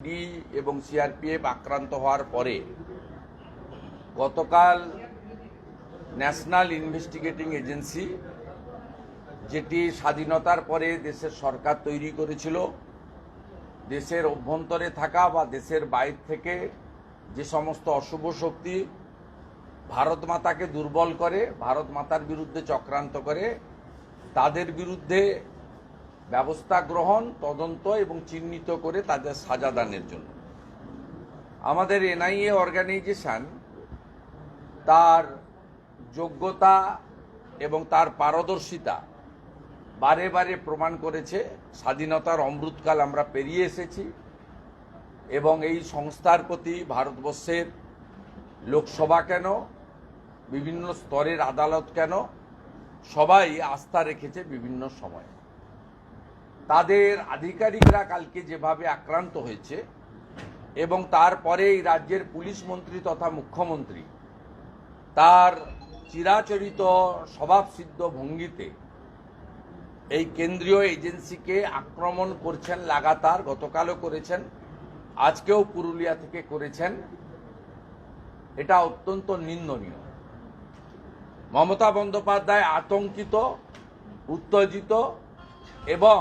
D এবং CRPF আক্রান্ত হওয়ার পরে গতকাল ন্যাশনাল ইনভেস্টিগেটিং এজেন্সি যেটি স্বাধীনতার পরে দেশের সরকার তৈরি করেছিল, দেশের অভ্যন্তরে থাকা বা দেশের বাইর থেকে যে সমস্ত অশুভ শক্তি ভারত মাতাকে দুর্বল করে, ভারত মাতার বিরুদ্ধে চক্রান্ত করে, তাদের বিরুদ্ধে ব্যবস্থা গ্রহণ, তদন্ত এবং চিহ্নিত করে তাদের সাজা দানের জন্য। আমাদের এনআইএ অর্গানাইজেশন তার যোগ্যতা এবং তার পারদর্শিতা বারে বারে প্রমাণ করেছে। স্বাধীনতার অমৃতকাল আমরা পেরিয়ে এসেছি এবং এই সংস্থার প্রতি ভারতবর্ষের লোকসভা কেন, বিভিন্ন স্তরের আদালত কেন, সবাই আস্থা রেখেছে বিভিন্ন সময়ে। তাদের আধিকারিকরা কালকে যেভাবে আক্রান্ত হয়েছে এবং তারপরে এই রাজ্যের পুলিশ মন্ত্রী তথা মুখ্যমন্ত্রী তার চিরাচরিত স্বভাবসিদ্ধ ভঙ্গিতে এই কেন্দ্রীয় এজেন্সিকে আক্রমণ করছেন, লাগাতার গতকালও করেছেন, আজকেও পুরুলিয়া থেকে করেছেন। এটা অত্যন্ত নিন্দনীয়। মমতা বন্দ্যোপাধ্যায় আতঙ্কিত, উত্তেজিত এবং